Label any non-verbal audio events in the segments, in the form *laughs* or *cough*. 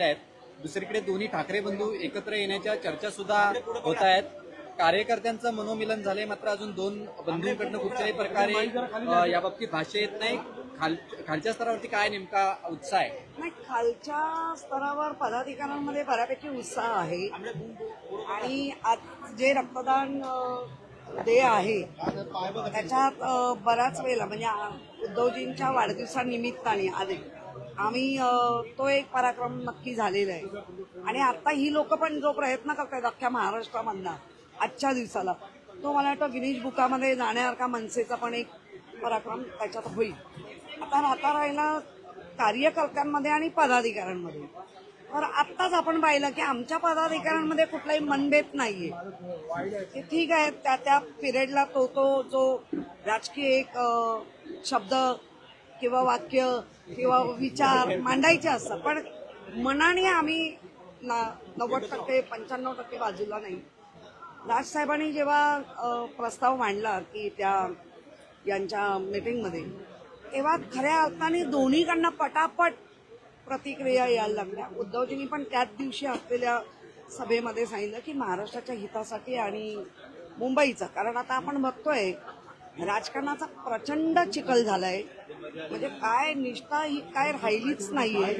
आहेत दुसरीकडे दोन्ही ठाकरे बंधू एकत्र येण्याच्या चर्चा सुद्धा होत आहेत. कार्यकर्त्यांचं मनोमिलन झालंय मात्र अजून दोन बंधूंकडनं कुठच्याही प्रकारे याबाबतीत भाष्य येत नाही. खाल खालच्या स्तरावरती काय नेमका उत्साह आहे? नाही खालच्या स्तरावर पदाधिकाऱ्यांमध्ये बऱ्यापैकी उत्साह आहे. आणि आज जे रक्तदान डे आहे त्याच्यात बऱ्याच वेळेला म्हणजे उद्धवजींच्या वाढदिवसानिमित्ताने आधी आम्ही तो एक पराक्रम नक्की झालेला आहे. आणि आता ही लोक पण जो प्रयत्न करतायत अख्ख्या महाराष्ट्रामधला आजच्या दिवसाला तो मला वाटतं गिनीज बुकामध्ये जाण्यासारखा मनसेचा पण एक पराक्रम त्याच्यात होईल. आता राहता राहिला कार्यकर्त्यांमध्ये आणि पदाधिकाऱ्यांमध्ये. तर आत्ताच आपण पाहिलं की आमच्या पदाधिकाऱ्यांमध्ये कुठलाही मनभेद नाहीये. की ठीक आहे त्या त्या पिरियडला तो तो जो राजकीय एक शब्द किंवा वाक्य किंवा विचार मांडायचे असतात. पण मनाने आम्ही ना- नव्वद टक्के पंच्याण्णव टक्के बाजूला नाही. राजसाहेबांनी जेव्हा प्रस्ताव मांडला की त्या यांच्या मीटिंगमध्ये तेव्हा खऱ्या अर्थाने दोन्हीकडनं पटापट प्रतिक्रिया यायला लागल्या. उद्धवजींनी पण त्याच दिवशी असलेल्या सभेमध्ये सांगितलं की महाराष्ट्राच्या हितासाठी आणि मुंबईचा. कारण आता आपण बघतोय राजकारणाचा प्रचंड चिखल झालाय. म्हणजे काय निष्ठा ही काय राहिलीच नाहीये.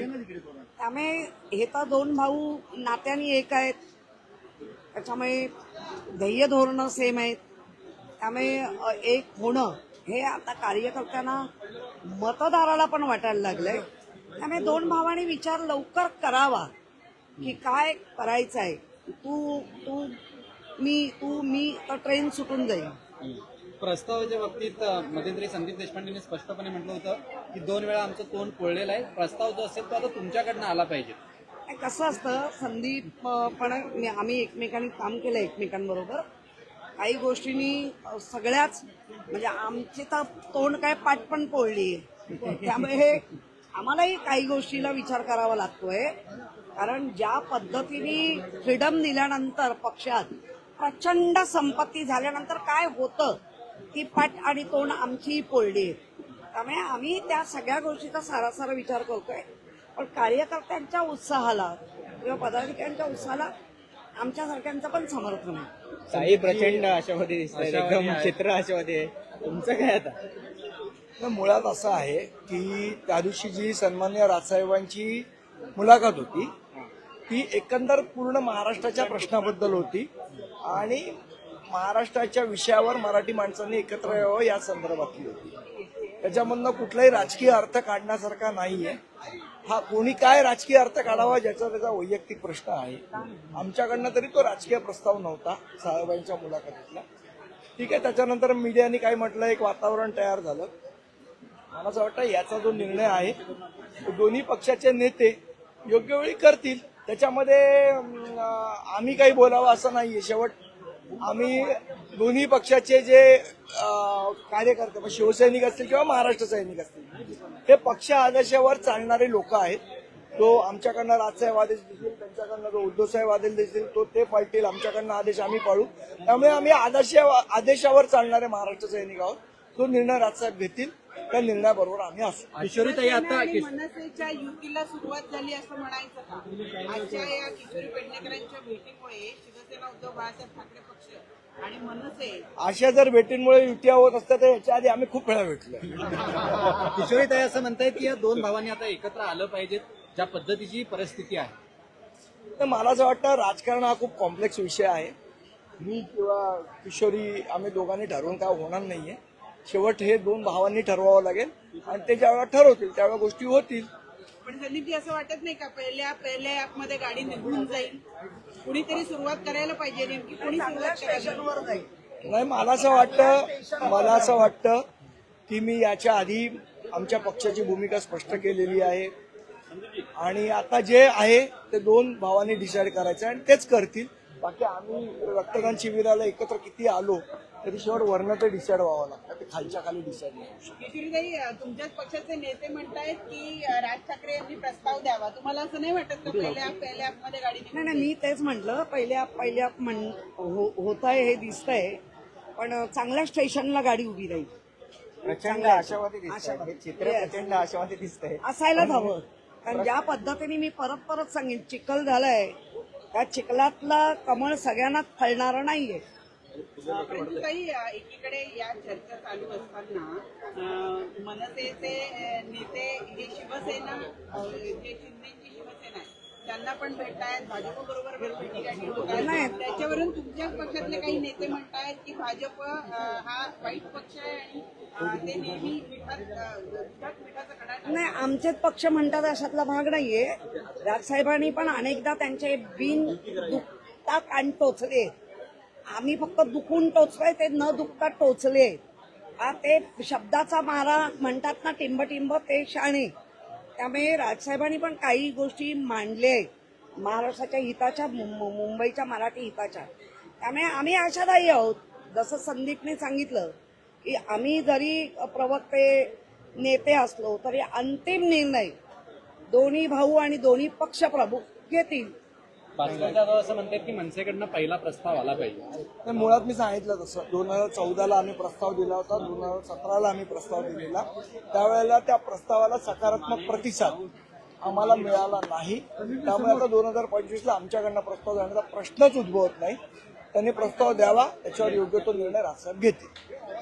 त्यामुळे हे तर दोन भाऊ नात्याने एक आहेत. त्याच्यामुळे ध्येय धोरणं सेम आहेत. त्यामुळे एक होणं हे आता कार्यकर्त्यांना मतदाराला पण वाटायला लागलंय. त्यामुळे दोन भावांनी विचार लवकर करावा की काय करायचं आहे तू तू मी तू मी तर ट्रेन सुटून जाईल प्रस्तावाच्या बाबतीत मध्यंतरी संदीप देशपांडेंनी स्पष्टपणे म्हटलं होतं की दोन वेळा आमचं तोंड पोळलेलं आहे. प्रस्ताव जो असेल तो आता तुमच्याकडनं आला पाहिजे. कसं असतं संदीप पण मी- आम्ही एकमेकांनी काम केलं एकमेकांबरोबर. काही गोष्टींनी सगळ्याच म्हणजे आमची तर तोंड काय पाठ पण पोळली त्यामुळे हे आम्हालाही काही गोष्टीला विचार करावा लागतोय. कारण ज्या पद्धतीने फ्रीडम दिल्यानंतर पक्षात प्रचंड संपत्ती झाल्यानंतर काय होतं? ती पाठ आणि तोंड आमचीही पोळली आहे त्यामुळे आम्ही त्या सगळ्या गोष्टीचा सारासार विचार करतोय. पण कार्यकर्त्यांच्या उत्साहाला किंवा पदाधिकाऱ्यांच्या उत्साहाला आमच्यासारख्यांचं पण समर्थन आहे. साई प्रचंड आशावादी दिसत आशावादी एकदम. चित्र आशावादी आहे. तुमचं काय आता? मुळात असं आहे की त्या दिवशी जी सन्मान्य राजसाहेबांची मुलाखत होती ती एकंदर पूर्ण महाराष्ट्राच्या प्रश्नाबद्दल होती आणि महाराष्ट्राच्या विषयावर मराठी माणसांनी एकत्र यावं या संदर्भातली होती. त्याच्यामधनं कुठलाही राजकीय अर्थ काढण्यासारखा नाहीये. हा कोणी काय राजकीय अर्थ काढावा ज्याचा त्याचा वैयक्तिक प्रश्न आहे. आमच्याकडनं तरी तो राजकीय प्रस्ताव नव्हता साहेबांच्या मुलाखतीतला. ठीक आहे त्याच्यानंतर मीडियाने काय म्हटलं एक वातावरण तयार झालं. मला असं वाटतं याचा जो निर्णय आहे तो दोन्ही पक्षाचे नेते योग्य वेळी करतील. त्याच्यामध्ये आम्ही काही बोलावं असं नाहीये. शेवट आम्ही दोन्ही पक्षाचे जे कार्यकर्ते शिवसैनिक असतील किंवा महाराष्ट्र सैनिक असतील हे पक्ष आदर्शावर चालणारे लोक आहेत. तो आमच्याकडनं राजसाहेब आदेश देतील त्यांच्याकडनं जो उद्धवसाहेब आदेश देतील तो ते पाळतील आमच्याकडनं आदेश आम्ही पाळू. त्यामुळे आम्ही आदर्श आदेशावर चालणारे महाराष्ट्र सैनिक आहोत. तो निर्णय राजसाहेब घेतील. त्या निर्णयाबरोबर आम्ही असू. किशोरीताई आता आणि मनसेच्या युतीला सुरुवात झाली असं म्हणायचं का? आजच्या या किशोरी पेडणेकरांच्या भेटीमुळे शिवसेना उद्धव बाळासाहेब ठाकरे पक्ष आणि मनसे अशा जर भेटींमुळे युत्या होत असत्या तर याच्या आधी आम्ही खूप वेळा भेटलोय *laughs* किशोरीताई असं म्हणतायत की या दोन भावांनी आता एकत्र आलं पाहिजेत ज्या पद्धतीची परिस्थिती आहे. तर मला असं वाटतं राजकारण हा खूप कॉम्प्लेक्स विषय आहे. मी किंवा किशोरी आम्ही दोघांनी ठरवून काय होणार नाहीये. शेवट हे दोन भावांनी ठरवावं लागेल. आणि ते ज्यावेळेला ठरवतील त्यावेळेला गोष्टी होतील. पण संदीपजी असं वाटत नाही का पहिल्या पहिल्या ऍपमध्ये गाडी निघून जाईल. कुणीतरी सुरुवात करायला पाहिजे नेमकी. कुणी सुरुवात करायला नाही मला असं वाटतं मला असं वाटतं की मी याच्या आधी आमच्या पक्षाची भूमिका स्पष्ट केलेली आहे. आणि आता जे आहे ते दोन भावांनी डिसाईड करायचं आहे आणि तेच करतील. बाकी आम्ही रक्तदान शिबिराला एकत्र किती आलो तरी शेवट वर्ण ते डिसाईड व्हावं लागतं. ते खालच्या खाली डिसाईड नाही होऊ शकत. किशोरीताई तुमच्याच पक्षाचे नेते म्हणतायत की राज ठाकरे यांनी प्रस्ताव द्यावा. तुम्हाला असं नाही वाटत का पहिल्या पहिल्या ऍपमध्ये गाडी नाही नाही मी तेच म्हटलं पहिल्या पहिल्या म्हण होत आहे हे दिसतंय पण चांगल्या स्टेशनला गाडी उभी राहील. प्रचंड आशावादी दिसत हे चित्र प्रचंड आशावादी दिसतंय. असायलाच हवं. कारण ज्या पद्धतीने मी परत परत सांगेन चिखल झालंय त्या चिखलातलं कमळ सगळ्यांनाच फळणारं नाहीये. परंतु काही एकीकडे या चर्चा चालू असताना मनसेचे नेते हे शिवसेना जे शिंदेची त्यांना पण भेटतायत भाजपबरोबर भेटीगाठी होत नाही. आहेत त्याच्यावरून तुमच्या पक्षातले काही नेते म्हणतायत की भाजप हा वाईट पक्ष आहे आणि ते नेहमी नाही आमचेच पक्ष म्हणतात अशातला भाग नाहीये. राजसाहेबांनी पण अनेकदा त्यांचे बिन दुखता कान टोचले. आम्ही फक्त दुखून टोचलोय ते न दुखता टोचले. हा ते शब्दाचा मारा म्हणतात ना टिंब टिंब ते शाणे त्यामुळे राजसाहेबांनी पण काही गोष्टी मांडले महाराष्ट्राच्या हिताच्या मुं- मुंबईच्या मराठी हिताच्या. त्यामुळे आम्ही आशादायी आहोत. जसं संदीपने सांगितलं की आम्ही जरी प्रवक्ते नेते असलो तरी अंतिम निर्णय दोन्ही भाऊ आणि दोन्ही पक्ष प्रमुख घेतील. जाधव असं म्हणतात की मनसेकडनं पहिला प्रस्ताव आला पाहिजे. तर मुळात मी सांगितलं तसं. दोन हजार चौदाला आम्ही प्रस्ताव दिला होता दोन हजार सतराला आम्ही प्रस्ताव दिलेला. त्यावेळेला त्या प्रस्तावाला सकारात्मक प्रतिसाद आम्हाला मिळाला नाही. त्यामुळे आता दोन हजार पंचवीसला आमच्याकडनं प्रस्ताव देण्याचा प्रश्नच उद्भवत नाही. त्यांनी प्रस्ताव द्यावा त्याच्यावर योग्य तो निर्णय राजसाहेब घेतील.